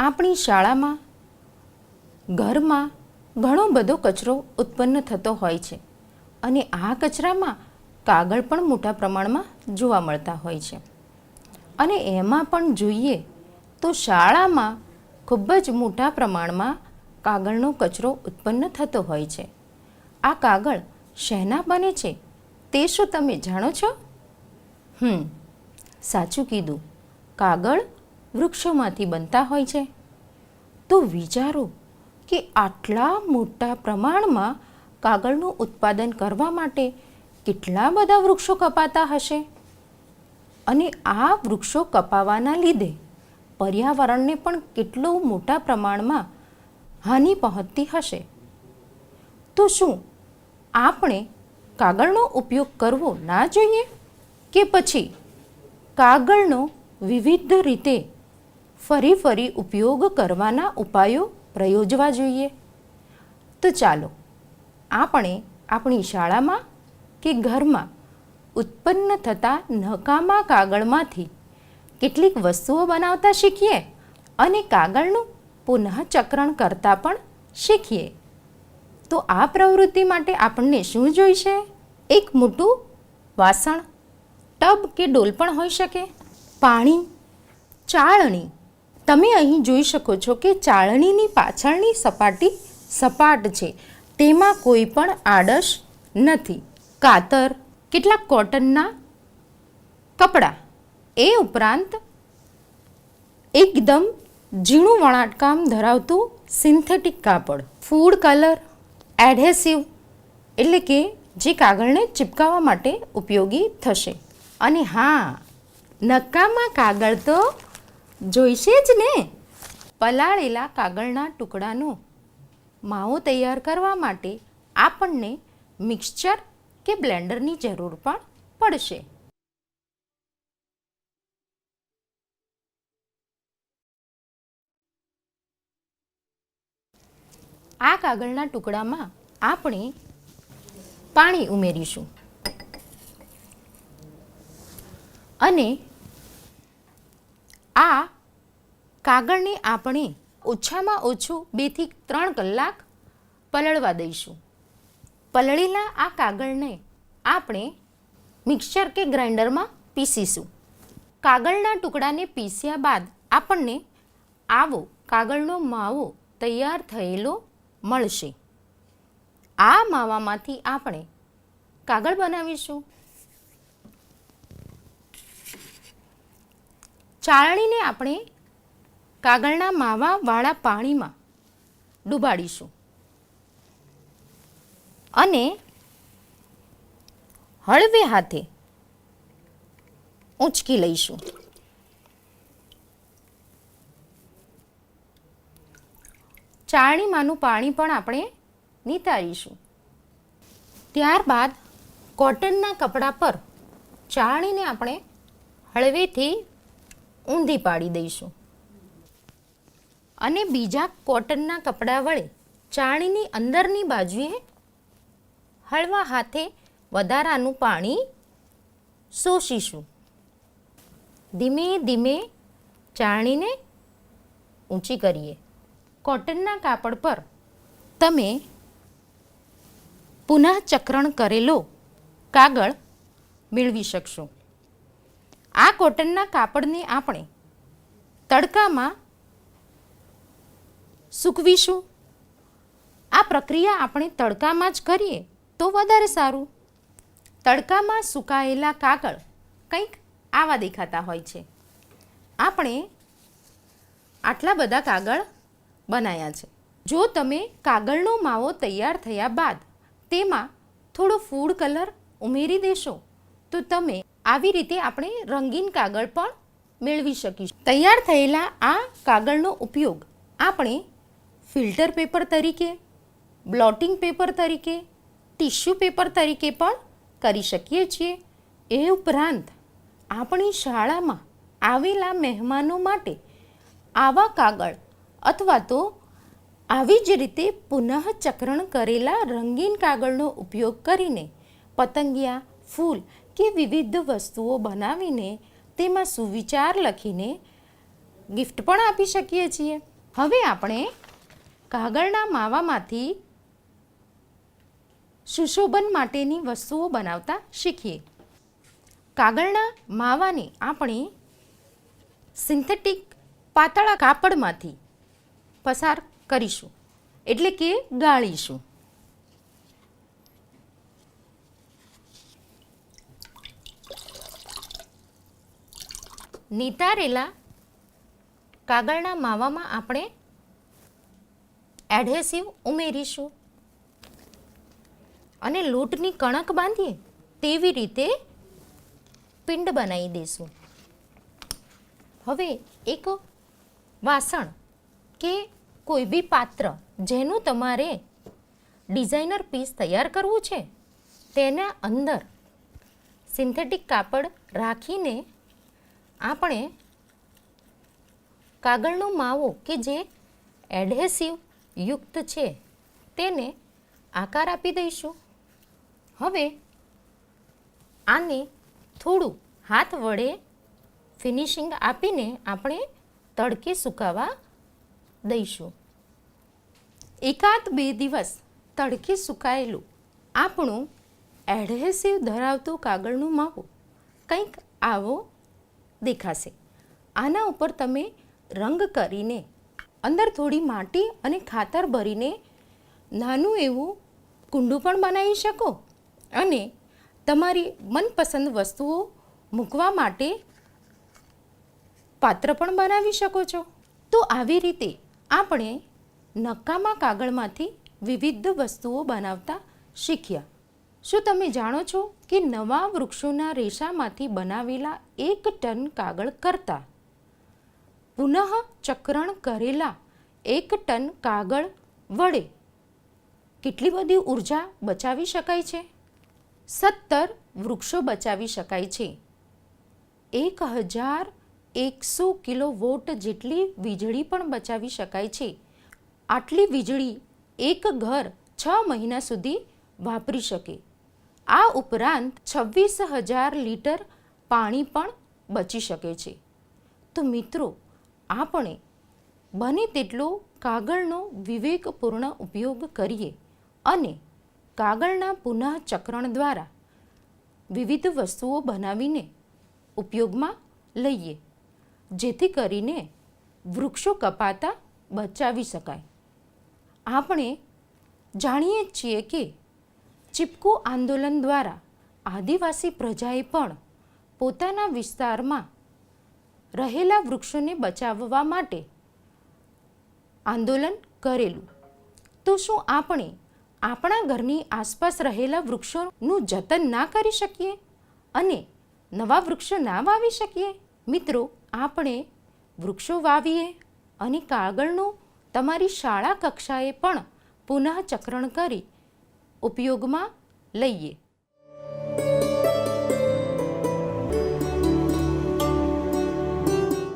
આપણી શાળામાં, ઘરમાં ઘણો બધો કચરો ઉત્પન્ન થતો હોય છે અને આ કચરામાં કાગળ પણ મોટા પ્રમાણમાં જોવા મળતા હોય છે. અને એમાં પણ જોઈએ તો શાળામાં ખૂબ જ મોટા પ્રમાણમાં કાગળનો કચરો ઉત્પન્ન થતો હોય છે. આ કાગળ શેના બને છે તે શું તમે જાણો છો? હમ, સાચું કીધું. કાગળ વૃક્ષોમાંથી બનતા હોય છે. તો વિચારો કે આટલા મોટા પ્રમાણમાં કાગળનું ઉત્પાદન કરવા માટે કેટલા બધા વૃક્ષો કપાતા હશે? અને આ વૃક્ષો કપાવાના લીધે પર્યાવરણને પણ કેટલું મોટા પ્રમાણમાં હાનિ પહોંચતી હશે? તો શું આપણે કાગળનો ઉપયોગ કરવો ના જોઈએ? કે પછી કાગળનો વિવિધ રીતે ફરી ફરી ઉપયોગ કરવાના ઉપાયો પ્રયોજવા જોઈએ. તો ચાલો, આપણે આપણી શાળામાં કે ઘરમાં ઉત્પન્ન થતા નકામા કાગળમાંથી કેટલીક વસ્તુઓ બનાવતા શીખીએ અને કાગળનું પુનઃચક્રણ કરતા પણ શીખીએ. તો આ પ્રવૃત્તિ માટે આપણને શું જોઈશે? એક મોટું વાસણ, ટબ કે ડોલ પણ હોઈ શકે. પાણી, ચાળણી તમે અહીં જોઈ શકો છો કે ચાળણીની પાછળની સપાટી સપાટ છે. તેમાં કોઈ પણ આડશ નથી. કાતર, કેટલાક કોટનના કપડાં. એ ઉપરાંત એકદમ ઝીણું વણાટકામ ધરાવતું સિન્થેટિક કાપડ. ફૂડ કલર એડહેસિવ એટલે કે જે કાગળને ચિપકાવવા માટે ઉપયોગી થશે. અને હા, નકામા કાગળ તો જોઈશે જ ને. પલાળેલા કાગળના ટુકડાનો માવો તૈયાર કરવા માટે આપણને મિક્સચર કે બ્લેન્ડરની જરૂર પણ પડશે. આ કાગળના ટુકડામાં આપણે પાણી ઉમેરીશું. અને આ કાગળને આપણે ઓછામાં ઓછું બેથી ત્રણ કલાક પલળવા દઈશું. પલળેલા આ કાગળને આપણે મિક્સર કે ગ્રાઇન્ડરમાં પીસીશું. કાગળના ટુકડાને પીસ્યા બાદ આપણને આવો કાગળનો માવો તૈયાર થયેલો મળશે. આ માવામાંથી આપણે કાગળ બનાવીશું. ચાળણીને આપણે કાગળના માવાવાળા પાણીમાં ડૂબાડીશું. અને હળવે હાથે ઊંચકી લઈશું. ચાળણીમાંનું પાણી પણ આપણે નિતારીશું. ત્યારબાદ કોટનના કપડા પર ચાળણીને આપણે હળવેથી ઊંધી પાડી દઈશું. અને બીજા કોટનના કપડાં વડે ચાણીની અંદરની બાજુએ હળવા હાથે વધારાનું પાણી શોષીશું. ધીમે ધીમે ચાણીને ઊંચી કરીએ. કોટનના કાપડ પર તમે પુનઃચક્રણ કરેલો કાગળ મેળવી શકશો. આ કોટનના કાપડને આપણે તડકામાં સૂકવીશું? આ પ્રક્રિયા આપણે તડકામાં જ કરીએ તો વધારે સારું. તડકામાં સુકાયેલા કાગળ કંઈક આવા દેખાતા હોય છે. આપણે આટલા બધા કાગળ બનાવ્યા છે. જો તમે કાગળનો માવો તૈયાર થયા બાદ તેમાં થોડો ફૂડ કલર ઉમેરી દેશો, તો તમે આવી રીતે આપણે રંગીન કાગળ પણ મેળવી શકીશું. તૈયાર થયેલા આ કાગળનો ઉપયોગ આપણે ફિલ્ટર પેપર તરીકે, બ્લોટિંગ પેપર તરીકે, ટિશ્યુ પેપર તરીકે પણ કરી શકીએ છીએ. એ ઉપરાંત, આપણી શાળામાં આવેલા મહેમાનો માટે આવા કાગળ અથવા તો આવી જ રીતે પુનઃચક્રણ કરેલા રંગીન કાગળનો ઉપયોગ કરીને પતંગિયા, ફૂલ કે વિવિધ વસ્તુઓ બનાવીને તેમાં સુવિચાર લખીને ગિફ્ટ પણ આપી શકીએ છીએ. હવે આપણે કાગળના માવામાંથી સુશોભન માટેની વસ્તુઓ બનાવતા શીખીએ. કાગળના માવાને આપણે સિન્થેટિક પાતળા કાપડમાંથી પસાર કરીશું, એટલે કે ગાળીશું. નિતારેલા કાગળના માવામાં આપણે એડહેસિવ ઉમેરીશું. અને લોટની કણક બાંધીએ તેવી રીતે પિંડ બનાવી દઈશું. હવે એક વાસણ કે કોઈ બી પાત્ર જેનું તમારે ડિઝાઇનર પીસ તૈયાર કરવું છે, તેના અંદર સિન્થેટિક કાપડ રાખીને આપણે કાગળનો માવો કે જે એડહેસિવ યુક્ત છે. તેને આકાર આપી દઈશું. હવે આને થોડું હાથ વડે ફિનિશિંગ આપીને આપણે તડકે સુકાવા દઈશું. એકાદ બે દિવસ તડકે સુકાયેલું આપણું એડહેસિવ ધરાવતું કાગળનું માવો કંઈક આવો દેખાશે. આના ઉપર તમે રંગ કરીને અંદર થોડી માટી અને ખાતર ભરીને નાનું એવું કુંડું પણ બનાવી શકો. અને તમારી મનપસંદ વસ્તુઓ મૂકવા માટે પાત્ર પણ બનાવી શકો છો. તો આવી રીતે આપણે નકામા કાગળમાંથી વિવિધ વસ્તુઓ બનાવતા શીખ્યા. શું તમે જાણો છો કે નવા વૃક્ષોના રેસામાંથી બનાવેલા એક ટન કાગળ કરતાં પુનઃ ચક્રણ કરેલા એક ટન કાગળ વડે કેટલી બધી ઊર્જા બચાવી શકાય છે? સત્તર વૃક્ષો બચાવી શકાય છે. એક હજાર એકસો કિલો વોટ જેટલી વીજળી પણ બચાવી શકાય છે. આટલી વીજળી એક ઘર છ મહિના સુધી વાપરી શકે. આ ઉપરાંત છવ્વીસ હજાર લીટર પાણી પણ બચી શકે છે. તો મિત્રો આપણે બને તેટલો કાગળનો વિવેકપૂર્ણ ઉપયોગ કરીએ અને કાગળના પુનઃચક્રણ દ્વારા વિવિધ વસ્તુઓ બનાવીને ઉપયોગમાં લઈએ, જેથી કરીને વૃક્ષો કપાતા બચાવી શકાય. આપણે જાણીએ છીએ કે ચીપકુ આંદોલન દ્વારા આદિવાસી પ્રજાએ પણ પોતાના વિસ્તારમાં રહેલા વૃક્ષોને બચાવવા માટે આંદોલન કરેલું. તો શું આપણે આપણા ઘરની આસપાસ રહેલા વૃક્ષોનું જતન ના કરી શકીએ અને નવા વૃક્ષો ના વાવી શકીએ? મિત્રો, આપણે વૃક્ષો વાવીએ અને કાગળનું તમારી શાળા કક્ષાએ પણ પુનઃચક્રણ કરી ઉપયોગમાં લઈએ.